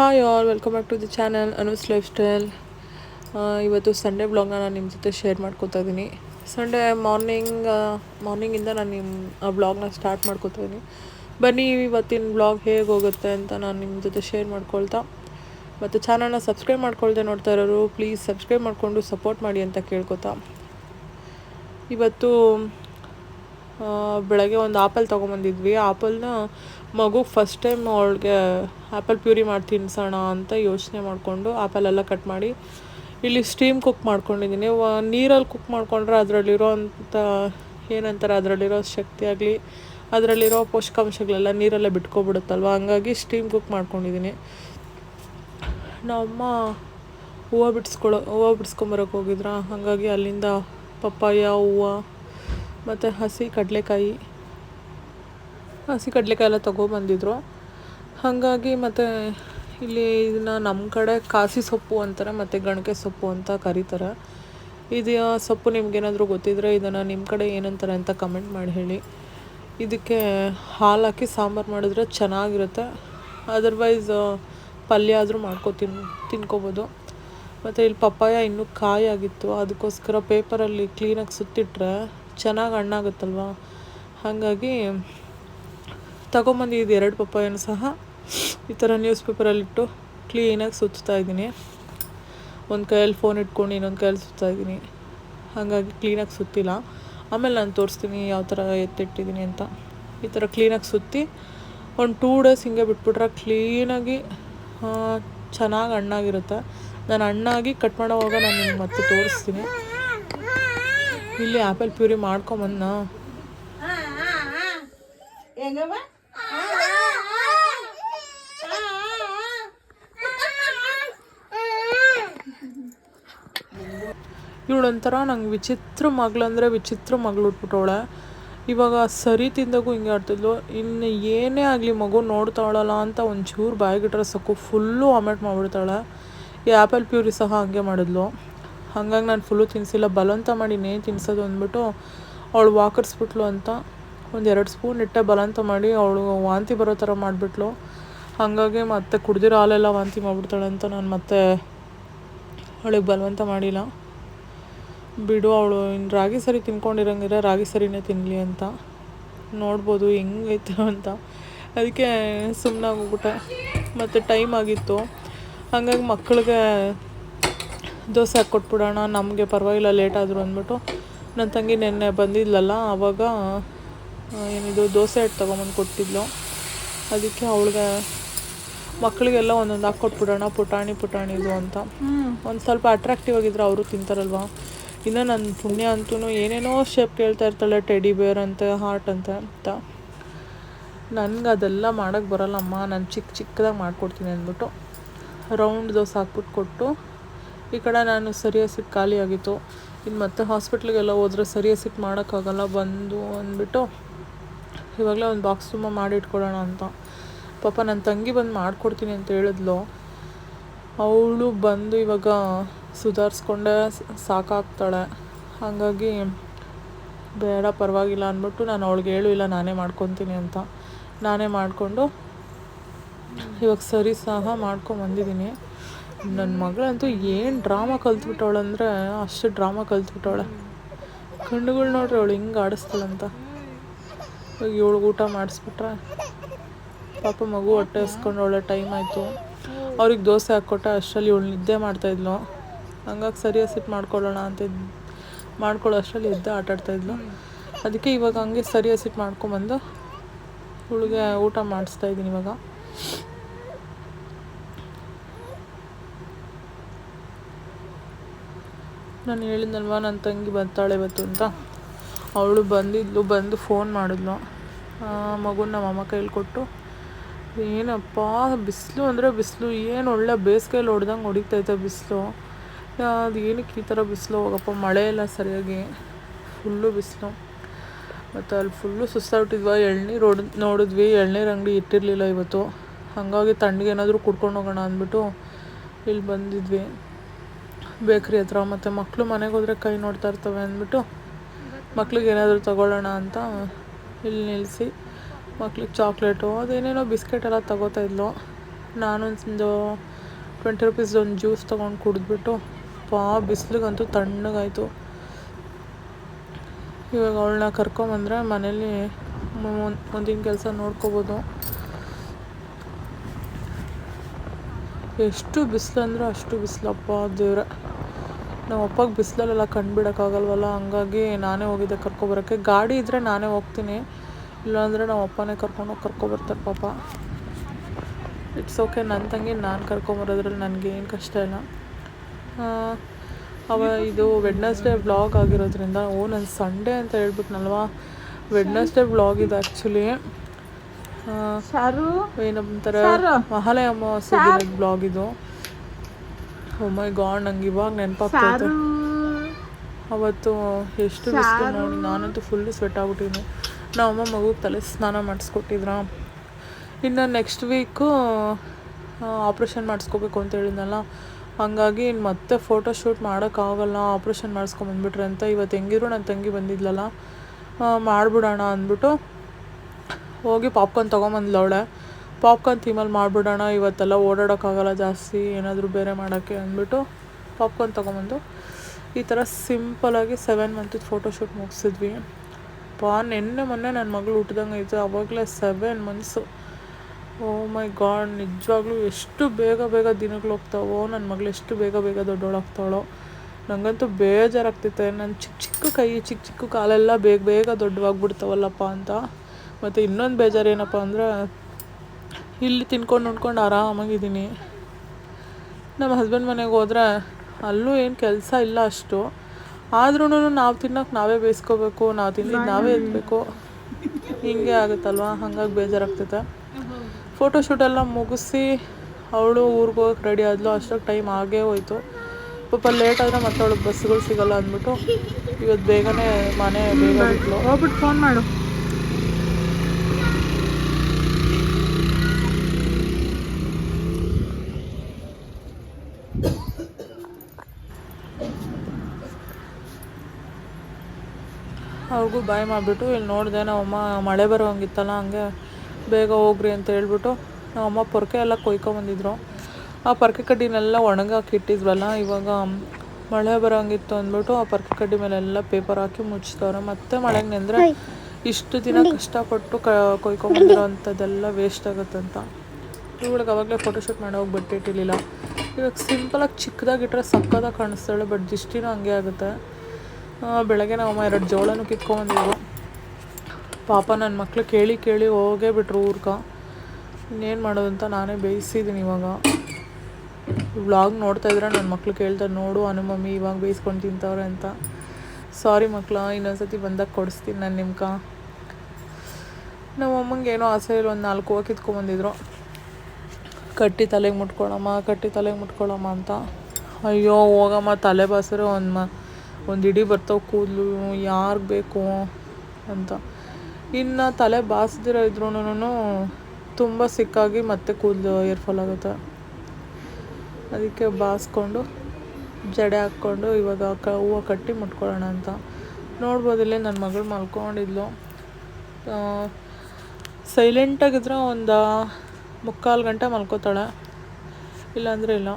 Hi all welcome back to the channel Anu's lifestyle ಇವತ್ತು Sunday ಬ್ಲಾಗ್ನ ನಾನು ನಿಮ್ಮ ಜೊತೆ ಶೇರ್ ಮಾಡ್ಕೋತಾ ಇದ್ದೀನಿ ಸಂಡೇ ಮಾರ್ನಿಂಗ್ ಮಾರ್ನಿಂಗಿಂದ ನಾನು ನಿಮ್ಮ ಬ್ಲಾಗ್ನ ಸ್ಟಾರ್ಟ್ ಮಾಡ್ಕೋತಾ ಇದ್ದೀನಿ ಬನ್ನಿ, ಇವತ್ತಿನ ಬ್ಲಾಗ್ ಹೇಗೆ ಹೋಗುತ್ತೆ ಅಂತ ನಾನು ನಿಮ್ಮ ಜೊತೆ ಶೇರ್ ಮಾಡ್ಕೊಳ್ತಾ. ಮತ್ತು ಚಾನಲ್ನ ಸಬ್ಸ್ಕ್ರೈಬ್ ಮಾಡ್ಕೊಳ್ದೆ ನೋಡ್ತಾ ಇರೋರು ಪ್ಲೀಸ್ ಸಬ್ಸ್ಕ್ರೈಬ್ ಮಾಡಿಕೊಂಡು ಸಪೋರ್ಟ್ ಮಾಡಿ ಅಂತ ಕೇಳ್ಕೊತಾ. ಇವತ್ತು ಬೆಳಗ್ಗೆ ಒಂದು ಆಪಲ್ ತೊಗೊಂಬಂದಿದ್ವಿ. ಆಪಲ್ನ ಮಗು ಫಸ್ಟ್ ಟೈಮ್ ಅವಳಿಗೆ ಆ್ಯಪಲ್ ಪ್ಯೂರಿ ಮಾಡಿ ತಿನ್ಸೋಣ ಅಂತ ಯೋಚನೆ ಮಾಡಿಕೊಂಡು ಆ್ಯಪಲೆಲ್ಲ ಕಟ್ ಮಾಡಿ ಇಲ್ಲಿ ಸ್ಟೀಮ್ ಕುಕ್ ಮಾಡ್ಕೊಂಡಿದ್ದೀನಿ ನೀರಲ್ಲಿ ಕುಕ್ ಮಾಡಿಕೊಂಡ್ರೆ ಅದರಲ್ಲಿರೋ ಅಂಥ ಏನಂತಾರೆ? ಅದರಲ್ಲಿರೋ ಶಕ್ತಿ ಆಗಲಿ, ಅದರಲ್ಲಿರೋ ಪೋಷಕಾಂಶಗಳೆಲ್ಲ ನೀರಲ್ಲೇ ಬಿಟ್ಕೊಬಿಡುತ್ತಲ್ವ? ಹಂಗಾಗಿ ಸ್ಟೀಮ್ ಕುಕ್ ಮಾಡ್ಕೊಂಡಿದ್ದೀನಿ ನಮ್ಮಮ್ಮ ಹೂವು ಬಿಡಿಸ್ಕೊಳ್ಳೋ ಹೂವು ಬಿಡಿಸ್ಕೊಂಬರೋಕೆ ಹೋಗಿದ್ರ? ಹಾಗಾಗಿ ಅಲ್ಲಿಂದ ಪಪ್ಪಾಯ, ಹೂವು ಮತ್ತು ಹಸಿ ಕಡಲೆಕಾಯಿ ಹಸಿ ಕಡಲೆಕಾಯಿ ಎಲ್ಲ ತೊಗೊಬಂದಿದ್ರು ಹಾಗಾಗಿ ಮತ್ತು ಇಲ್ಲಿ ಇದನ್ನ ನಮ್ಮ ಕಡೆ ಕಾಸಿ ಸೊಪ್ಪು ಅಂತಾರೆ, ಮತ್ತು ಗಣಕೆ ಸೊಪ್ಪು ಅಂತ ಕರೀತಾರೆ. ಇದು ಸೊಪ್ಪು ನಿಮ್ಗೇನಾದರೂ ಗೊತ್ತಿದ್ರೆ ಇದನ್ನು ನಿಮ್ಮ ಕಡೆ ಏನಂತಾರೆ ಅಂತ ಕಮೆಂಟ್ ಮಾಡಿ ಹೇಳಿ. ಇದಕ್ಕೆ ಹಾಲು ಹಾಕಿ ಸಾಂಬಾರು ಮಾಡಿದ್ರೆ ಚೆನ್ನಾಗಿರುತ್ತೆ. ಅದರ್ವೈಸ್ ಪಲ್ಯ ಆದರೂ ಮಾಡ್ಕೊ ತಿನ್, ತಿನ್ಕೋಬೋದು. ಮತ್ತು ಇಲ್ಲಿ ಪಪ್ಪಾಯ ಇನ್ನೂ ಕಾಯಾಗಿತ್ತು ಅದಕ್ಕೋಸ್ಕರ ಪೇಪರಲ್ಲಿ ಕ್ಲೀನಾಗಿ ಸುತ್ತಿಟ್ರೆ ಚೆನ್ನಾಗಿ ಹಣ್ಣಾಗುತ್ತಲ್ವ? ಹಾಗಾಗಿ ಇದು ಎರಡು ಪಪ್ಪಾಯನ್ನು ಸಹ ಈ ಥರ ನ್ಯೂಸ್ ಪೇಪರಲ್ಲಿಟ್ಟು ಕ್ಲೀನಾಗಿ ಸುತ್ತಾ ಇದ್ದೀನಿ. ಒಂದು ಕೈಯಲ್ಲಿ ಫೋನ್ ಇಟ್ಕೊಂಡು ಇನ್ನೊಂದು ಕೈಯಲ್ಲಿ ಸುತ್ತಾ ಇದ್ದೀನಿ. ಹಾಗಾಗಿ ಕ್ಲೀನಾಗಿ ಸುತ್ತಿಲ್ಲ. ಆಮೇಲೆ ನಾನು ತೋರಿಸ್ತೀನಿ ಯಾವ ಥರ ಎತ್ತಿಟ್ಟಿದ್ದೀನಿ ಅಂತ. ಈ ಥರ ಕ್ಲೀನಾಗಿ ಸುತ್ತಿ ಒಂದು ಟೂ ಡೇಸ್ ಹಿಂಗೆ ಬಿಟ್ಬಿಟ್ರೆ ಕ್ಲೀನಾಗಿ ಚೆನ್ನಾಗಿ ಹಣ್ಣಾಗಿರುತ್ತೆ. ನಾನು ಹಣ್ಣಾಗಿ ಕಟ್ ಮಾಡೋವಾಗ ನಾನು ನಿಮ್ಗೆ ಮತ್ತೆ ತೋರಿಸ್ತೀನಿ. ಇಲ್ಲಿ ಆ್ಯಪಲ್ ಪ್ಯೂರಿ ಮಾಡ್ಕೊಂಬಂದ ಇವಳೊಂಥರ ನಂಗೆ ವಿಚಿತ್ರ ಮಗಳಂದರೆ ವಿಚಿತ್ರ ಮಗಳು ಉಟ್ಬಿಟ್ಟವಳೆ ಇವಾಗ ಸರಿ ತಿಂದಾಗೂ ಹಿಂಗೆ ಆಡ್ತಿದ್ಲು. ಇನ್ನು ಏನೇ ಆಗಲಿ ಮಗು ನೋಡ್ತಾಳಲ್ಲ ಅಂತ ಒಂಚೂರು ಬಾಯಿಗಿಟ್ರೆ ಸಾಕು. ಫುಲ್ಲು ವಾಮಿಟ್ ಮಾಡಿಬಿಡ್ತಾಳೆ. ಈ ಆ್ಯಪಲ್ ಪ್ಯೂರಿ ಸಹ ಹಂಗೆ ಮಾಡಿದ್ಲು. ಹಾಗಾಗಿ ನಾನು ಫುಲ್ಲು ತಿನ್ನಿಸಿಲ್ಲ ಬಲವಂತ ಮಾಡಿ ಇನ್ನೇನು ತಿನ್ಸೋದು ಅಂದ್ಬಿಟ್ಟು ಅವಳು ವಾಕರ್ಸ್ಬಿಟ್ಲು ಅಂತ. ಒಂದು ಎರಡು ಸ್ಪೂನ್ ಇಟ್ಟೆ ಬಲವಂತ ಮಾಡಿ ಅವಳು ವಾಂತಿ ಬರೋ ಥರ ಮಾಡಿಬಿಟ್ಲು. ಹಾಗಾಗಿ ಮತ್ತೆ ಕುಡ್ದಿರೋ ಹಾಲೆಲ್ಲ ವಾಂತಿ ಮಾಡಿಬಿಡ್ತಾಳೆ ಅಂತ ನಾನು ಮತ್ತೆ ಅವಳಿಗೆ ಬಲವಂತ ಮಾಡಿಲ್ಲ. ಬಿಡು ಅವಳು ಇನ್ನು ರಾಗಿ ಸರಿ ತಿನ್ಕೊಂಡಿರಂಗಿದ್ರೆ ರಾಗಿ ಸರಿನೇ ತಿನ್ನಲಿ ಅಂತ. ನೋಡ್ಬೋದು ಹೆಂಗೈತೆ ಅಂತ. ಅದಕ್ಕೆ ಸುಮ್ಮನೆ ಹೋಗ್ಬಿಟ್ಟೆ ಮತ್ತು ಟೈಮ್ ಆಗಿತ್ತು. ಹಾಗಾಗಿ ಮಕ್ಕಳಿಗೆ ದೋಸೆ ಹಾಕ್ಕೊಟ್ಬಿಡೋಣ ನಮಗೆ ಪರವಾಗಿಲ್ಲ ಲೇಟ್ ಆದರು ಅಂದ್ಬಿಟ್ಟು. ನನ್ನ ತಂಗಿ ನೆನ್ನೆ ಬಂದಿದ್ಲಲ್ಲ ಆವಾಗ ಏನಿದು ದೋಸೆ ಹಿಟ್ಟು ತೊಗೊಂಬಂದು ಕೊಟ್ಟಿದ್ಲು. ಅದಕ್ಕೆ ಅವಳಿಗೆ ಮಕ್ಕಳಿಗೆಲ್ಲ ಒಂದೊಂದು ಹಾಕ್ಕೊಟ್ಬಿಡೋಣ ಪುಟಾಣಿ ಪುಟಾಣಿದು ಅಂತ. ಒಂದು ಸ್ವಲ್ಪ ಅಟ್ರಾಕ್ಟಿವ್ ಆಗಿದ್ರೆ ಅವರು ತಿಂತಾರಲ್ವ. ಇನ್ನು ನನ್ನ ಪುಣ್ಯ ಅಂತೂ ಏನೇನೋ ಶೇಪ್ ಕೇಳ್ತಾ ಇರ್ತಾಳೆ ಟೆಡಿ ಬೇರ್ ಅಂತ ಹಾರ್ಟ್ ಅಂತ ಅಂತ. ನನಗೆ ಅದೆಲ್ಲ ಮಾಡೋಕ್ಕೆ ಬರಲ್ಲಮ್ಮ ನಾನು ಚಿಕ್ಕ ಚಿಕ್ಕದಾಗಿ ಮಾಡ್ಕೊಡ್ತೀನಿ ಅಂದ್ಬಿಟ್ಟು. ರೌಂಡ್ ದೋಸೆ ಹಾಕ್ಬಿಟ್ಟು ಕೊಟ್ಟು ಈ ಕಡೆ ನಾನು ಸರಿಯಾಸಿಟ್ಟು ಖಾಲಿಯಾಗಿತ್ತು ಇನ್ನು ಮತ್ತೆ ಹಾಸ್ಪಿಟ್ಲಿಗೆಲ್ಲ ಹೋದ್ರೆ ಸರಿಯಾಸಿಟ್ಟು ಮಾಡೋಕ್ಕಾಗಲ್ಲ, ಬಂದು ಅಂದ್ಬಿಟ್ಟು ಇವಾಗಲೇ ಒಂದು ಬಾಕ್ಸ್ ತುಂಬ ಮಾಡಿ ಇಟ್ಕೊಳ್ಳೋಣ ಅಂತ. ಪಾಪ ನನ್ನ ತಂಗಿ ಬಂದು ಮಾಡಿಕೊಡ್ತೀನಿ ಅಂತ ಹೇಳಿದ್ಲು. ಅವಳು ಬಂದು ಇವಾಗ ಸುಧಾರಿಸ್ಕೊಂಡೆ, ಸಾಕಾಗ್ತಾಳೆ. ಹಾಗಾಗಿ ಬೇಡ, ಪರವಾಗಿಲ್ಲ ಅಂದ್ಬಿಟ್ಟು ನಾನು ಅವಳಿಗೆ ಹೇಳು, ಇಲ್ಲ, ನಾನೇ ಮಾಡ್ಕೊತೀನಿ ಅಂತ. ನಾನೇ ಮಾಡಿಕೊಂಡು ಇವಾಗ ಸರಿ ಸಹ ಮಾಡ್ಕೊಂಬಂದಿದ್ದೀನಿ ನನ್ನ ಮಗಳಂತೂ ಏನು ಡ್ರಾಮಾ ಕಲ್ತ್ಬಿಟ್ಟವಳಂದರೆ ಅಷ್ಟು ಡ್ರಾಮಾ ಕಲ್ತ್ಬಿಟ್ಟವಳೆ. ಕಣ್ಣುಗಳು ನೋಡ್ರಿ ಅವಳು ಹಿಂಗೆ ಆಡಿಸ್ತಾಳಂತ. ಇವಾಗ ಇವಳಿಗೆ ಊಟ ಮಾಡಿಸ್ಬಿಟ್ರೆ ಪಾಪ ಮಗು ಹೊಟ್ಟೆ ಹಸ್ಕೊಂಡು ಒಳ್ಳೆ ಟೈಮ್ ಆಯಿತು. ಅವ್ರಿಗೆ ದೋಸೆ ಹಾಕ್ಕೊಟ್ಟೆ ಅಷ್ಟರಲ್ಲಿ ಇವಳು ನಿದ್ದೆ ಮಾಡ್ತಾಯಿದ್ಲು ಹಂಗಾಗಿ ಸರಿ ಸಿಟ್ಟು ಮಾಡ್ಕೊಳ್ಳೋಣ ಅಂತ ಮಾಡ್ಕೊಳ್ಳೋ ಅಷ್ಟರಲ್ಲಿ ಎದ್ದು ಆಟಾಡ್ತಾಯಿದ್ಲು ಅದಕ್ಕೆ ಇವಾಗ ಹಂಗೆ ಸರಿ ಸಿಟ್ಟು ಮಾಡ್ಕೊಂಬಂದು ಇವಳಿಗೆ ಊಟ ಮಾಡಿಸ್ತಾ ಇದ್ದೀನಿ ಇವಾಗ. ನಾನು ಹೇಳಿದ್ನಲ್ವ, ನನ್ನ ತಂಗಿ ಬರ್ತಾಳೆ ಇವತ್ತು ಅಂತ? ಅವಳು ಬಂದಿದ್ಲು, ಬಂದು ಫೋನ್ ಮಾಡಿದ್ಲು. ಮಗುನ ನಮ್ಮಮ್ಮ ಕೈಲಿ ಕೊಟ್ಟು, ಏನಪ್ಪ, ಬಿಸಿಲು ಅಂದರೆ ಬಿಸಿಲು, ಏನು ಒಳ್ಳೆ ಬೇಸಿಗೆಯಲ್ಲಿ ಹೊಡೆದಂಗೆ ಹೊಡಿತೈತೆ ಬಿಸಿಲು. ಅದು ಏನಕ್ಕೆ ಈ ಥರ ಬಿಸಿಲು? ಹೋಗಪ್ಪ, ಮಳೆ ಇಲ್ಲ ಸರಿಯಾಗಿ. ಫುಲ್ಲು ಬಿಸಿಲು. ಮತ್ತು ಅಲ್ಲಿ ಫುಲ್ಲು ಸುಸ್ತಾಗ್ಬಿಟ್ಟಿದ್ವ, ಎಳ್ನೀರು ಹೊಡ್, ನೋಡಿದ್ವಿ, ಎಳ್ನೀರು ಅಂಗಡಿ ಇಟ್ಟಿರಲಿಲ್ಲ ಇವತ್ತು. ಹಾಗಾಗಿ ತಣ್ಣಗೆ ಏನಾದರೂ ಕುಡ್ಕೊಂಡು ಹೋಗೋಣ ಅಂದ್ಬಿಟ್ಟು ಇಲ್ಲಿ ಬಂದಿದ್ವಿ. ಬೇಕ್ರಿ ಹತ್ರ, ಮತ್ತು ಮಕ್ಕಳು ಮನೆಗೆ ಹೋದರೆ ಕೈ ನೋಡ್ತಾ ಇರ್ತವೆ ಅಂದ್ಬಿಟ್ಟು ಮಕ್ಳಿಗೆ ಏನಾದರೂ ತಗೊಳ್ಳೋಣ ಅಂತ ಇಲ್ಲಿ ನಿಲ್ಲಿಸಿ ಮಕ್ಳಿಗೆ ಚಾಕ್ಲೇಟು, ಅದೇನೇನೋ ಬಿಸ್ಕೆಟ್ ಎಲ್ಲ ತಗೋತಾ ಇದ್ಲು. ನಾನೊಂದು ಟ್ವೆಂಟಿ ರುಪೀಸ್ ಒಂದು ಜ್ಯೂಸ್ ತೊಗೊಂಡು ಕುಡಿದ್ಬಿಟ್ಟು, ಪಾ, ಬಿಸಿಲಿಗಂತೂ ತಣ್ಣಗಾಯಿತು. ಇವಾಗ ಅವಳನ್ನ ಕರ್ಕೊಂಬಂದ್ರೆ ಮನೇಲಿ ಮುಂದಿನ ಕೆಲಸ ನೋಡ್ಕೋಬೋದು. ಎಷ್ಟು ಬಿಸಿಲು ಅಂದರೆ ಅಷ್ಟು ಬಿಸಿಲಪ್ಪ ದೇವ್ರೆ. ನಮ್ಮ ಅಪ್ಪಗೆ ಬಿಸಿಲಲ್ಲೆಲ್ಲ ಕಂಡುಬಿಡೋಕ್ಕಾಗಲ್ವಲ್ಲ ಹಂಗಾಗಿ ನಾನೇ ಹೋಗಿದ್ದೆ ಕರ್ಕೊಬರೋಕ್ಕೆ ಗಾಡಿ ಇದ್ದರೆ ನಾನೇ ಹೋಗ್ತೀನಿ. ಇಲ್ಲಾಂದರೆ ನಮ್ಮ ಅಪ್ಪನೇ ಕರ್ಕೊಂಡೋಗಿ ಕರ್ಕೊಬರ್ತಾರೆ ಪಾಪ. ಇಟ್ಸ್ ಓಕೆ ನನ್ನ ತಂಗಿ ನಾನು ಕರ್ಕೊಂಬರೋದ್ರಲ್ಲಿ ನನಗೇನು ಕಷ್ಟ ಇಲ್ಲ. ಅವ ಇದು ವೆಡ್ನಸ್ಡೇ ಬ್ಲಾಗ್ ಆಗಿರೋದ್ರಿಂದ, ಓ ನನ್ನ ಸಂಡೇ ಅಂತ ಹೇಳ್ಬಿಟ್ನಲ್ವಾ? ವೆಡ್ನಸ್ಡೇ ಬ್ಲಾಗ್ ಇದು ಆ್ಯಕ್ಚುಲಿ ಶಾರು ಏನಂತಾರೆ ಸಾರು. ಮಹಾಲಯ ಅಮಾವಾಸ್ಯ ದಿನದ ಬ್ಲಾಗ್ ಇದು. ಓ ಮೈ ಗಾಡ್ ನಂಗೆ ಇವಾಗ ನೆನಪಾಗ್ತೈತೆ ಅವತ್ತು ಎಷ್ಟು ಬಿಸಿಲು ನೋಡಿ ನಾನಂತೂ ಫುಲ್ಲು ಸ್ವೆಟ್ ಆಗ್ಬಿಟ್ಟಿದ್ದೀನಿ. ನಮ್ಮಮ್ಮ ಮಗು ತಲೆ ಸ್ನಾನ ಮಾಡಿಸ್ಕೊಟ್ಟಿದ್ರ? ಇನ್ನು ನೆಕ್ಸ್ಟ್ ವೀಕು ಆಪ್ರೇಷನ್ ಮಾಡಿಸ್ಕೋಬೇಕು ಅಂತ ಹೇಳಿದ್ನಲ್ಲ. ಹಂಗಾಗಿ ಇನ್ನು ಮತ್ತೆ ಫೋಟೋ ಶೂಟ್ ಮಾಡೋಕ್ಕಾಗಲ್ಲ ಆಪ್ರೇಷನ್ ಮಾಡಿಸ್ಕೊಂಬಂದ್ಬಿಟ್ರೆ ಅಂತ. ಇವತ್ತು ಹೆಂಗಿದ್ರು ನನ್ನ ತಂಗಿ ಬಂದಿದ್ಲಲ್ಲ. ಮಾಡ್ಬಿಡೋಣ ಅಂದ್ಬಿಟ್ಟು ಹೋಗಿ ಪಾಪ್ಕಾರ್ನ್ ತೊಗೊಂಬಂದ್ಲವಳೆ ಪಾಪ್ಕಾರ್ನ್ ಥೀಮಲ್ಲಿ ಮಾಡಿಬಿಡೋಣ, ಇವತ್ತೆಲ್ಲ ಓಡಾಡೋಕ್ಕಾಗಲ್ಲ ಜಾಸ್ತಿ, ಏನಾದರೂ ಬೇರೆ ಮಾಡೋಕ್ಕೆ ಅಂದ್ಬಿಟ್ಟು ಪಾಪ್ಕಾರ್ನ್ ತೊಗೊಂಬಂದು. ಈ ಥರ ಸಿಂಪಲಾಗಿ ಸೆವೆನ್ ಮಂತಿದ್ದು ಫೋಟೋಶೂಟ್ ಮುಗಿಸಿದ್ವಿ. ಪಾ ನಿನ್ನೆ ಮೊನ್ನೆ ನನ್ನ ಮಗಳು ಹುಟ್ಟಿದಂಗೆ ಆಯಿತು ಆವಾಗಲೇ seven months oh my god ನಿಜವಾಗ್ಲೂ ಎಷ್ಟು ಬೇಗ ಬೇಗ ದಿನಗಳು ಹೋಗ್ತಾವೋ ನನ್ನ ಮಗಳು ಎಷ್ಟು ಬೇಗ ಬೇಗ ದೊಡ್ಡವಳಾಗ್ತಾಳೋ ನನಗಂತೂ ಬೇಜಾರಾಗ್ತೈತೆ ನನ್ನ ಚಿಕ್ಕ ಚಿಕ್ಕ ಕೈ, ಚಿಕ್ಕ ಚಿಕ್ಕ ಕಾಲೆಲ್ಲ ಬೇಗ ಬೇಗ ದೊಡ್ಡವಾಗ್ಬಿಡ್ತಾವಲ್ಲಪ್ಪ ಅಂತ. ಮತ್ತು ಇನ್ನೊಂದು ಬೇಜಾರು ಏನಪ್ಪ ಅಂದ್ರೆ ಇಲ್ಲಿ ತಿನ್ಕೊಂಡು ಉಂಡ್ಕೊಂಡು ಆರಾಮಾಗಿದ್ದೀನಿ. ನಮ್ಮ ಹಸ್ಬೆಂಡ್ ಮನೆಗೆ ಹೋದ್ರೆ ಅಲ್ಲೂ ಏನು ಕೆಲಸ ಇಲ್ಲ ಅಷ್ಟು. ಆದ್ರೂ ನಾವು ತಿನ್ನೋಕೆ ನಾವೇ ಬೇಯಿಸ್ಕೋಬೇಕು ನಾವು ತಿಂದಿದ್ದು ನಾವೇ ಇರಬೇಕು. ಹಿಂಗೆ ಆಗುತ್ತಲ್ವ? ಹಂಗಾಗಿ ಬೇಜಾರಾಗ್ತೈತೆ. ಫೋಟೋಶೂಟ್ ಎಲ್ಲ ಮುಗಿಸಿ ಅವಳು ಊರಿಗೆ ಹೋಗಕ್ಕೆ ರೆಡಿ ಆದ್ಲು ಅಷ್ಟಕ್ಕೆ ಟೈಮ್ ಆಗೇ ಹೋಯ್ತು. ಪಾಪ ಲೇಟ್ ಆದರೆ ಮತ್ತೆ ಅವಳಿಗೆ ಬಸ್ಗಳು ಸಿಗಲ್ಲ ಅಂದ್ಬಿಟ್ಟು ಇವತ್ತು ಬೇಗನೆ ಮನೆ ಬೇಗ ಹೋಗ್ಬಿಟ್ಟು ಫೋನ್ ಮಾಡು. ಅವ್ರಿಗೂ ಬಾಯ್ ಮಾಡಿಬಿಟ್ಟು ಇಲ್ಲಿ ನೋಡಿದೆ ನಮ್ಮಮ್ಮ ಮಳೆ ಬರೋಂಗಿತ್ತಲ್ಲ, ಹಂಗೆ ಬೇಗ ಹೋಗ್ರಿ ಅಂತ ಹೇಳ್ಬಿಟ್ಟು ನಮ್ಮಮ್ಮ ಪೊರ್ಕೆ ಎಲ್ಲ ಕೊಯ್ಕೊಂಬಂದಿದ್ರು ಆ ಪೊರ್ಕೆ ಕಡ್ಡಿನೆಲ್ಲ ಒಣಗಾಕಿ ಇಟ್ಟಿದ್ವಲ್ಲ, ಇವಾಗ ಮಳೆ ಬರೋಂಗಿತ್ತು ಅಂದ್ಬಿಟ್ಟು ಆ ಪೊರ್ಕೆ ಕಡ್ಡಿ ಮೇಲೆಲ್ಲ ಪೇಪರ್ ಹಾಕಿ ಮುಚ್ಚಿದವ್ರೆ. ಮತ್ತೆ ಮಳೆಗೆ ನೆಂದರೆ ಇಷ್ಟು ದಿನ ಕಷ್ಟಪಟ್ಟು ಕ ಕೊಯ್ಕೊಂಬಂದಿರೋ ಅಂಥದ್ದೆಲ್ಲ ವೇಸ್ಟ್ ಆಗುತ್ತಂತ ಇವಳಿಗೆ ಅವಾಗಲೇ ಫೋಟೋಶೂಟ್ ಮಾಡಿ ಹೋಗಿ ಬಟ್ಟೆ ಇಟ್ಟಿರಲಿಲ್ಲ ಇವಾಗ ಸಿಂಪಲಾಗಿ ಚಿಕ್ಕದಾಗಿಟ್ರೆ ಸಕ್ಕದಾಗಿ ಕಾಣಿಸ್ತಾಳೆ ಬಟ್ ದಿಷ್ಟಿನೂ ಹಂಗೆ ಆಗುತ್ತೆ. ಬೆಳಗ್ಗೆ ನಮ್ಮ ಎರಡು ಜೋಳನೂ ಕಿತ್ಕೊಂಬಂದಿದ್ರು ಪಾಪ ನನ್ನ ಮಕ್ಳು ಕೇಳಿ ಕೇಳಿ ಹೋಗೇ ಬಿಟ್ರು ಊರ್ಗೆ ಇನ್ನೇನು ಮಾಡೋದು ಅಂತ ನಾನೇ ಬೇಯಿಸಿದ್ದೀನಿ ಇವಾಗ. ವ್ಲಾಗ್ ನೋಡ್ತಾ ಇದ್ರೆ ನನ್ನ ಮಕ್ಳು ಕೇಳ್ತಾರೆ ನೋಡು ಅನು ಮಮ್ಮಿ ಇವಾಗ ಬೇಯಿಸ್ಕೊಂಡು ತಿಂತವ್ರೆ ಅಂತ. ಸಾರಿ ಮಕ್ಕಳ ಇನ್ನೊಂದ್ಸತಿ ಬಂದಾಗ ಕೊಡಿಸ್ತೀನಿ ನಾನು ನಿಮ್ಗೆ ನಮ್ಮ ಅಮ್ಮಂಗೆ ಏನೋ ಆಸೆ ಇಲ್ಲ, ಒಂದು ನಾಲ್ಕು ಹೂವು ಕಿತ್ಕೊಂಬಂದಿದ್ರು ಕಟ್ಟಿ ತಲೆಗೆ ಮುಟ್ಕೊಳಮ್ಮ, ಕಟ್ಟಿ ತಲೆಗೆ ಮುಟ್ಕೊಳಮ್ಮ ಅಂತ. ಅಯ್ಯೋ ಹೋಗಮ್ಮ, ತಲೆ ಬಾಸಿದ್ರೆ ಒಂದು ಮ ಒಂದು ಇಡೀ ಬರ್ತಾವೆ ಕೂದಲು, ಯಾರಿಗೆ ಬೇಕು ಅಂತ. ಇನ್ನು ತಲೆ ಬಾಸ್ದಿರೋ ಇದ್ರೂನು ತುಂಬ ಸಿಕ್ಕಾಗಿ ಮತ್ತೆ ಕೂದಲು ಏರ್ಫಾಲ್ ಆಗುತ್ತೆ. ಅದಕ್ಕೆ ಬಾಸ್ಕೊಂಡು ಜಡೆ ಹಾಕ್ಕೊಂಡು ಇವಾಗ ಕ, ಹೂವು ಕಟ್ಟಿ ಮುಟ್ಕೊಳ್ಳೋಣ ಅಂತ. ನೋಡ್ಬೋದು ನನ್ನ ಮಗಳು ಮಲ್ಕೊಂಡಿದ್ಲು. ಸೈಲೆಂಟಾಗಿದ್ರೆ ಒಂದು ಮುಕ್ಕಾಲು ಗಂಟೆ ಮಲ್ಕೋತಾಳೆ. ಇಲ್ಲಾಂದರೆ ಇಲ್ಲ.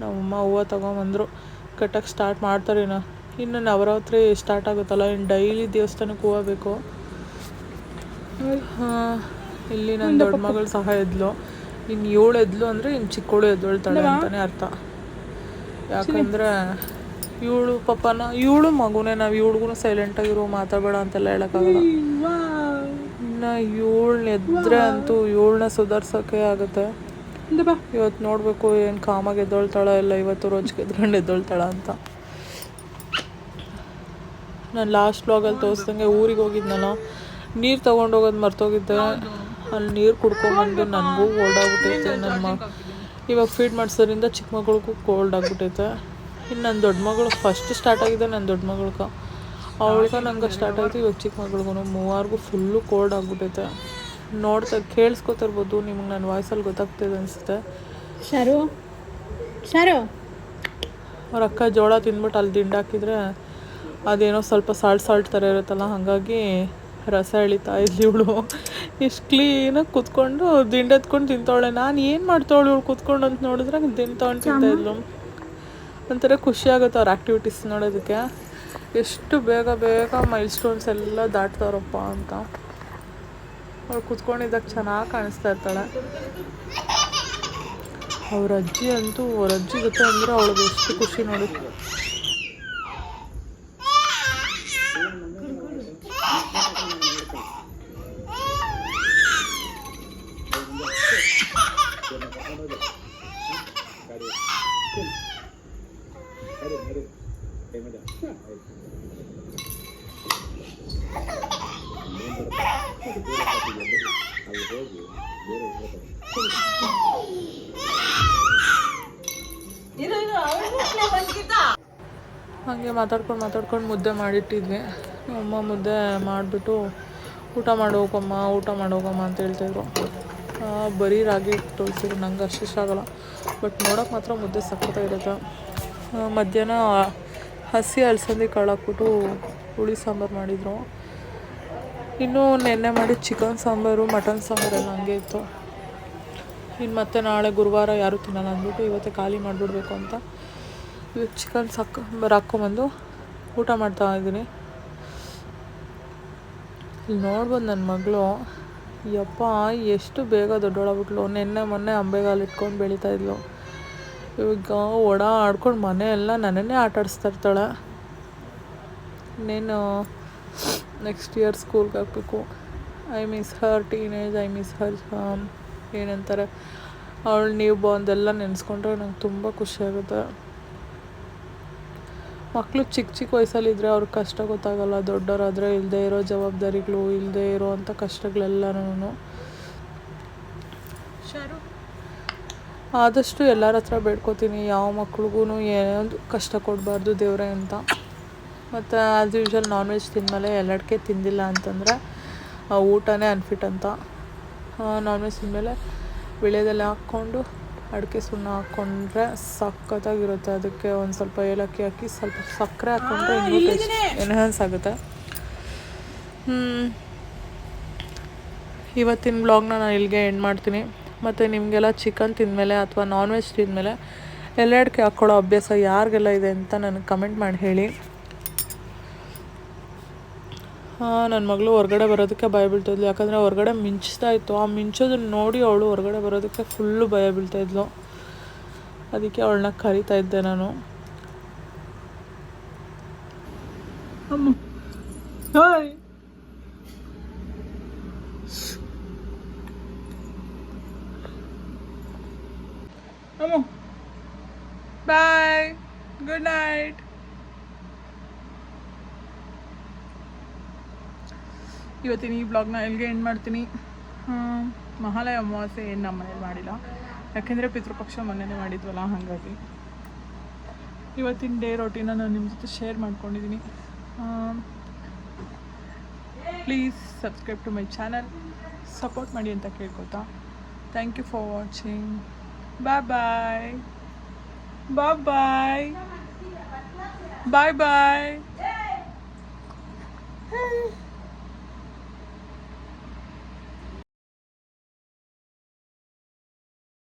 ನಮ್ಮಮ್ಮ ಹೂವು ತೊಗೊಂಬಂದರು. ಕಟ್ಟಕ್ಕೆ ಸ್ಟಾರ್ಟ್ ಮಾಡ್ತಾರೇನೋ. ಇನ್ನು ನವರಾತ್ರಿ ಸ್ಟಾರ್ಟ್ ಆಗುತ್ತಲ್ಲ ಇನ್ನು ಡೈಲಿ ದೇವಸ್ಥಾನಕ್ಕೆ ಹೋಗಬೇಕು. ಬೇಕು ಇಲ್ಲಿ ನನ್ನ ದೊಡ್ಡ ಮಗಳು ಸಹ ಎದ್ಲು. ಇನ್ನು ಏಳು ಎದ್ಲು ಅಂದರೆ ಇನ್ನು ಚಿಕ್ಕವಳು ಎದ್ದೊಳ್ತಾಳೆ ಅಂತಲೇ ಅರ್ಥ. ಯಾಕಂದರೆ ಇವಳು ಪಾಪನ ಇವಳು ಮಗುನೇ ನಾವು ಇವಳಿಗೂ ಸೈಲೆಂಟಾಗಿರು ಮಾತಾಡಬೇಡ ಅಂತೆಲ್ಲ ಹೇಳೋಕ್ಕಾಗಲ್ಲ. ಇನ್ನು ಏಳ್ನ ಎದ್ರೆ ಅಂತೂ ಇವಳನ್ನ ಸುಧಾರ್ಸೋಕ್ಕೆ ಆಗುತ್ತೆ. ಇವತ್ತು ನೋಡಬೇಕು ಏನು ಕಾಮಾಗಿ ಎದ್ದೊಳ್ತಾಳ ಇಲ್ಲ ಇವತ್ತು ರೋಜ್ಗೆ ಎದ್ಕೊಂಡು ಎದ್ದೊಳ್ತಾಳ ಅಂತ. ನಾನು ಲಾಸ್ಟ್ ಬ್ಲಾಗಲ್ಲಿ ತೋರಿಸ್ದಂಗೆ ಊರಿಗೆ ಹೋಗಿದ್ನಲ್ಲ ನೀರು ತೊಗೊಂಡೋಗೋದು ಮರ್ತೋಗಿದ್ದೆ. ಅಲ್ಲಿ ನೀರು ಕುಡ್ಕೊಂಡ್ಬಂದು ನನಗೂ ಕೋಲ್ಡ್ ಆಗಿಬಿಟ್ಟೈತೆ ನನ್ನ ಮ ಇವಾಗ ಫೀಡ್ ಮಾಡಿಸೋದ್ರಿಂದ ಚಿಕ್ಕ ಮಗಳಿಗೂ ಕೋಲ್ಡ್ ಆಗಿಬಿಟ್ಟೈತೆ ಇನ್ನು ನನ್ನ ದೊಡ್ಡ ಮಗಳು ಫಸ್ಟ್ ಸ್ಟಾರ್ಟ್ ಆಗಿದೆ ನನ್ನ ದೊಡ್ಡ ಮಗಳ್ಗೆ. ಅವಳಿಗೆ ನಂಗೆ ಸ್ಟಾರ್ಟ್ ಆಯಿತು ಇವಾಗ ಚಿಕ್ಕ ಮಗಳಿಗೂ ಮೂವಾರಿಗೂ ಫುಲ್ಲು ಕೋಲ್ಡ್ ಆಗಿಬಿಟ್ಟೈತೆ ನೋಡ್ತಾ ಕೇಳಿಸ್ಕೊತಿರ್ಬೋದು ನಿಮಗೆ ನನ್ನ ವಾಯ್ಸಲ್ಲಿ ಗೊತ್ತಾಗ್ತಿದೆ ಅನಿಸುತ್ತೆ. ಶಾರು? ಶಾರು? ಅವ್ರ ಅಕ್ಕ ಜೋಳ ತಿಂದ್ಬಿಟ್ಟು ಅಲ್ಲಿ ದಿಂಡು ಹಾಕಿದ್ರೆ ಅದೇನೋ ಸ್ವಲ್ಪ ಸಾಲ್ಟ್ ಸಾಲ್ಟ್ ಥರ ಇರುತ್ತಲ್ಲ ಹಾಗಾಗಿ ರಸ ಎಳಿತಾ ಇದ್ಲಿ ಇವಳು. ಇಷ್ಟು ಕ್ಲೀನಾಗಿ ಕುತ್ಕೊಂಡು ದಿಂಡೆತ್ಕೊಂಡು ತಿಂತಾವಳೆ. ನಾನು ಏನು ಮಾಡ್ತಾವಳು ಇವಳು ಕುತ್ಕೊಂಡು ಅಂತ ನೋಡಿದ್ರೆ ದಿಂಡು ತೊಗೊಂಡು ತಿಂತಾ ಇದ್ಲು. ಒಂಥರ ಖುಷಿ ಆಗುತ್ತೆ ಅವ್ರ ಆ್ಯಕ್ಟಿವಿಟೀಸ್ ನೋಡೋದಕ್ಕೆ. ಎಷ್ಟು ಬೇಗ ಬೇಗ ಮೈಲ್ ಸ್ಟೋನ್ಸ್ ಎಲ್ಲ ದಾಟ್ತಾರಪ್ಪ ಅಂತ. ಅವ್ಳು ಕುತ್ಕೊಂಡಿದ್ದಾಗ ಚೆನ್ನಾಗಿ ಕಾಣಿಸ್ತಾ ಇರ್ತಾಳೆ. ಅವ್ರ ಅಜ್ಜಿ ಅಂತೂ ಅವ್ರ ಅಜ್ಜಿ ಜೊತೆ ಅಂದರೆ ಅವಳಿಗೆ ಎಷ್ಟು ಖುಷಿ ನೋಡಿ. ಹಾಗೆ ಮಾತಾಡ್ಕೊಂಡು ಮಾತಾಡ್ಕೊಂಡು ಮುದ್ದೆ ಮಾಡಿಟ್ಟಿದ್ವಿ. ಅಮ್ಮ ಮುದ್ದೆ ಮಾಡಿಬಿಟ್ಟು ಊಟ ಮಾಡೋಗಮ್ಮ ಊಟ ಮಾಡೋಗಮ್ಮ ಅಂತ ಹೇಳ್ತಾಯಿದ್ರು ಬರೀ ರಾಗಿ ತೋರಿಸಿದ್ರು ನಂಗೆ ಅಷ್ಟು ಬಟ್ ನೋಡೋಕೆ ಮಾತ್ರ ಮುದ್ದೆ ಸಕ್ಕತ್ತಾಗಿರುತ್ತೆ ಮಧ್ಯಾಹ್ನ ಹಸಿ ಅಲಸಂದಿ ಕಾಳು ಹುಳಿ ಸಾಂಬಾರು ಮಾಡಿದರು. ಇನ್ನೂ ನೆನ್ನೆ ಮಾಡಿ ಚಿಕನ್ ಸಾಂಬಾರು, ಮಟನ್ ಸಾಂಬಾರು ಎಲ್ಲ ಹಂಗೆ ಇತ್ತು. ಇನ್ನು ಮತ್ತೆ ನಾಳೆ ಗುರುವಾರ ಯಾರೂ ತಿನ್ನಲ್ಲ ಅಂದ್ಬಿಟ್ಟು ಇವತ್ತೇ ಖಾಲಿ ಮಾಡಿಬಿಡ್ಬೇಕು ಅಂತ. ಇವತ್ತು ಚಿಕನ್ ಸಕ್ಕ ಬರ ಹಾಕ್ಕೊಂಬಂದು ಊಟ ಮಾಡ್ತಾ ಇದ್ದೀನಿ. ಇಲ್ಲಿ ನೋಡ್ಬೋದು ನನ್ನ ಮಗಳು. ಯಪ್ಪ, ಎಷ್ಟು ಬೇಗ ದೊಡ್ಡೋಳಾಗ್ಬಿಟ್ಲು ನಿನ್ನೆ ಮೊನ್ನೆ ಅಂಬೆಗಾಲು ಇಟ್ಕೊಂಡು ಬೆಳೀತಾ ಇದ್ಲು. ಇವಾಗ ಒಡ ಆಡ್ಕೊಂಡು ಮನೆ ಎಲ್ಲ ನನ್ನನ್ನೇ ಆಟ ಆಡಿಸ್ತಾ ಇರ್ತಾಳೆ. ಇನ್ನೇನು ನೆಕ್ಸ್ಟ್ ಇಯರ್ ಸ್ಕೂಲ್ಗೆ ಹಾಕ್ಬೇಕು. I miss her teenage I miss her ಏನಂತಾರೆ ಅವಳು ನೀವು ಬಂದೆಲ್ಲ ನೆನೆಸ್ಕೊಂಡ್ರೆ ನಂಗೆ ತುಂಬ ಖುಷಿ ಆಗುತ್ತೆ. ಮಕ್ಕಳು ಚಿಕ್ಕ ಚಿಕ್ಕ ವಯಸ್ಸಲ್ಲಿದ್ದರೆ ಅವ್ರಿಗೆ ಕಷ್ಟ ಗೊತ್ತಾಗಲ್ಲ ದೊಡ್ಡವರಾದರೆ ಇಲ್ಲದೆ ಇರೋ ಜವಾಬ್ದಾರಿಗಳು ಇಲ್ಲದೆ ಇರೋ ಅಂಥ ಕಷ್ಟಗಳೆಲ್ಲನೂ ಆದಷ್ಟು ಎಲ್ಲರ ಹತ್ರ ಬೇಡ್ಕೋತೀನಿ ಯಾವ ಮಕ್ಳಿಗೂ ಏನೊಂದು ಕಷ್ಟ ಕೊಡಬಾರ್ದು ದೇವ್ರೆ ಅಂತ. ಮತ್ತು ಆ್ಯಸ್ ಯೂಶ್ವಲ್ ನಾನ್ ವೆಜ್ ತಿಂದಮೇಲೆ ಎಲ್ಲಡ್ಕೆ ತಿಂದಿಲ್ಲ ಅಂತಂದರೆ ಆ ಊಟನೇ ಅನ್ಫಿಟ್ ಅಂತ. ನಾನ್ ವೆಜ್ ತಿಂದಮೇಲೆ ವೀಳ್ಯದೆಲೆ ಹಾಕ್ಕೊಂಡು ಅಡಿಕೆ ಸುಣ್ಣ ಹಾಕ್ಕೊಂಡ್ರೆ ಸಖತ್ತಾಗಿರುತ್ತೆ. ಅದಕ್ಕೆ ಒಂದು ಸ್ವಲ್ಪ ಏಲಕ್ಕಿ ಹಾಕಿ ಸ್ವಲ್ಪ ಸಕ್ಕರೆ ಹಾಕ್ಕೊಂಡ್ರೆ ಇನ್ನೂ ಟೇಸ್ಟ್ ಎನ್ಹಾನ್ಸ್ ಆಗುತ್ತೆ. ಇವತ್ತಿನ ಬ್ಲಾಗ್ನ ನಾನು ಇಲ್ಲಿಗೆ ಎಂಡ್ ಮಾಡ್ತೀನಿ. ಮತ್ತು ನಿಮಗೆಲ್ಲ ಚಿಕನ್ ತಿಂದಮೇಲೆ ಅಥವಾ ನಾನ್ ವೆಜ್ ತಿಂದಮೇಲೆ ಎಲ್ಲೆಡಕ್ಕೆ ಹಾಕ್ಕೊಳ್ಳೋ ಅಭ್ಯಾಸ ಯಾರಿಗೆಲ್ಲ ಇದೆ ಅಂತ ನನಗೆ ಕಮೆಂಟ್ ಮಾಡಿ ಹೇಳಿ. ನನ್ನ ಮಗಳು ಹೊರಗಡೆ ಬರೋದಕ್ಕೆ ಭಯ ಬೀಳ್ತಾಯಿದ್ಲು. ಯಾಕಂದರೆ ಹೊರಗಡೆ ಮಿಂಚ್ತಾ ಇತ್ತು. ಆ ಮಿಂಚೋದನ್ನ ನೋಡಿ ಅವಳು ಹೊರಗಡೆ ಬರೋದಕ್ಕೆ ಫುಲ್ಲು ಭಯ ಬೀಳ್ತಾಯಿದ್ಲು. ಅದಕ್ಕೆ ಅವಳನ್ನ ಕರಿತಾ ಇದ್ದೆ ನಾನು ಹಾಯ್ ಅಮ್ಮ ಬಾಯ್ ಗುಡ್ ನೈಟ್ ಇವತ್ತಿನ ಈ ಬ್ಲಾಗ್ನ ಎಲ್ಲಿಗೆ ಎಂಡ್ ಮಾಡ್ತೀನಿ. ಮಹಾಲಯ ಅಮಾವಾಸ್ಯೆ ಏನು ನಮ್ಮ ಮನೇಲಿ ಮಾಡಿಲ್ಲ. ಯಾಕೆಂದರೆ ಪಿತೃಪಕ್ಷ ಮೊನ್ನೆನೇ ಮಾಡಿದ್ವಲ್ಲ, ಹಾಗಾಗಿ. ಇವತ್ತಿನ ಡೇ ರೊಟೀನ ನಾನು ನಿಮ್ಮ ಜೊತೆ ಶೇರ್ ಮಾಡ್ಕೊಂಡಿದ್ದೀನಿ please subscribe to my channel support ಮಾಡಿ ಅಂತ ಕೇಳ್ಕೊತಾ. Thank you for watching bye bye bye bye bye bye